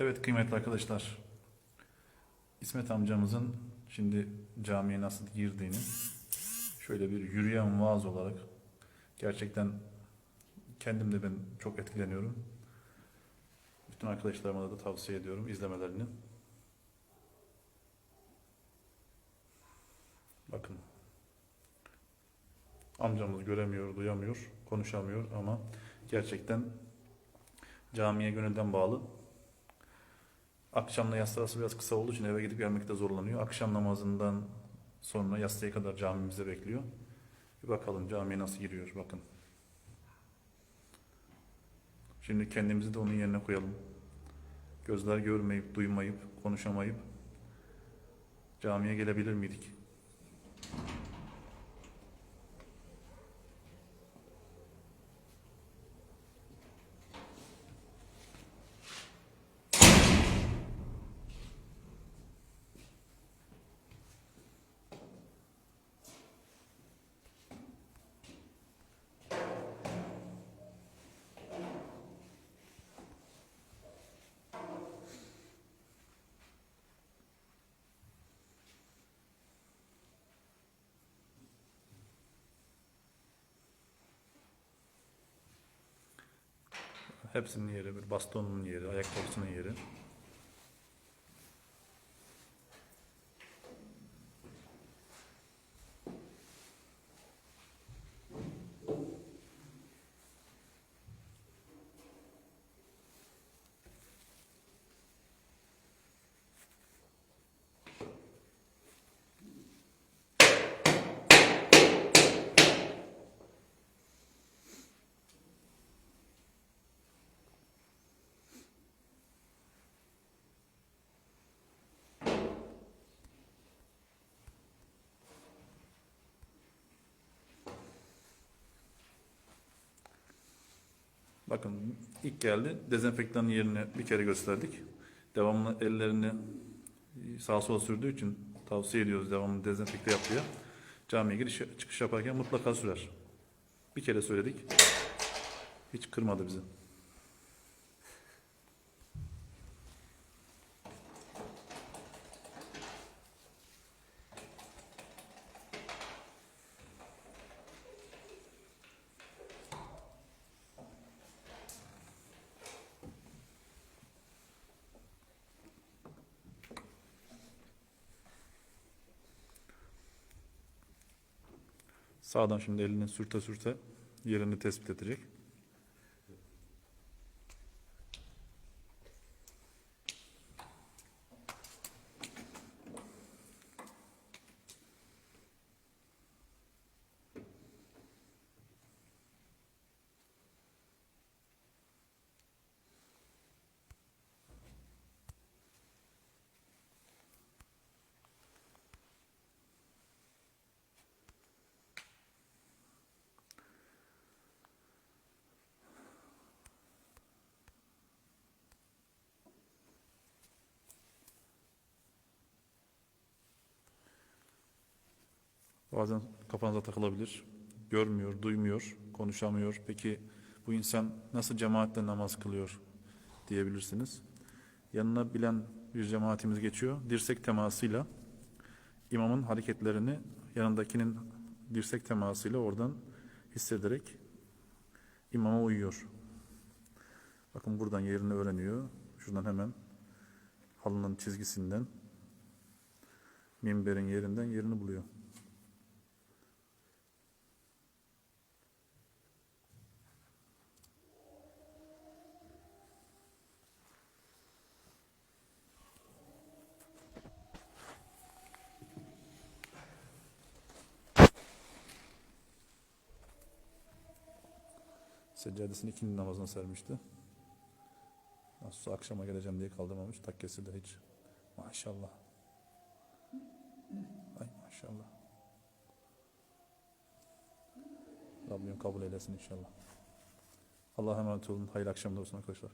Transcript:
Evet kıymetli arkadaşlar. İsmet amcamızın şimdi camiye nasıl girdiğini şöyle bir yürüyen vaaz olarak gerçekten kendim de ben çok etkileniyorum. Bütün arkadaşlarıma da tavsiye ediyorum izlemelerini. Bakın. Amcamız göremiyor, duyamıyor, konuşamıyor ama gerçekten camiye gönülden bağlı. Akşamla yatsı biraz kısa olduğu için eve gidip gelmekte zorlanıyor. Akşam namazından sonra yatsıya kadar camimizde bekliyor. Bir bakalım camiye nasıl giriyor bakın. Şimdi kendimizi de onun yerine koyalım. Gözler görmeyip, duymayıp, konuşamayıp camiye gelebilir miydik? Hepsinin yeri, bir bastonun yeri, ayakkabısının yeri. Bakın ilk geldi. Dezenfektanın yerini bir kere gösterdik. Devamlı ellerini sağa sola sürdüğü için tavsiye ediyoruz devamlı dezenfekte yap diye. Camiye giriş çıkış yaparken mutlaka sürer. Bir kere söyledik. Hiç kırmadı bizi. Sağdan şimdi elini sürte sürte yerini tespit edecek. Bazen kafanıza takılabilir. Görmüyor, duymuyor, konuşamıyor. Peki bu insan nasıl cemaatle namaz kılıyor diyebilirsiniz. Yanına bilen bir cemaatimiz geçiyor. Dirsek temasıyla imamın hareketlerini yanındakinin dirsek temasıyla oradan hissederek imama uyuyor. Bakın buradan yerini öğreniyor. Şuradan hemen halının çizgisinden minberin yerinden yerini buluyor. Seccadesini ikindi namazına sermişti. Nasıl akşama geleceğim diye kaldırmamış. Takkesi de hiç. Maşallah. Ay maşallah. Rabbim kabul eylesin inşallah. Allah'a emanet olun. Hayırlı akşamlar olsun arkadaşlar.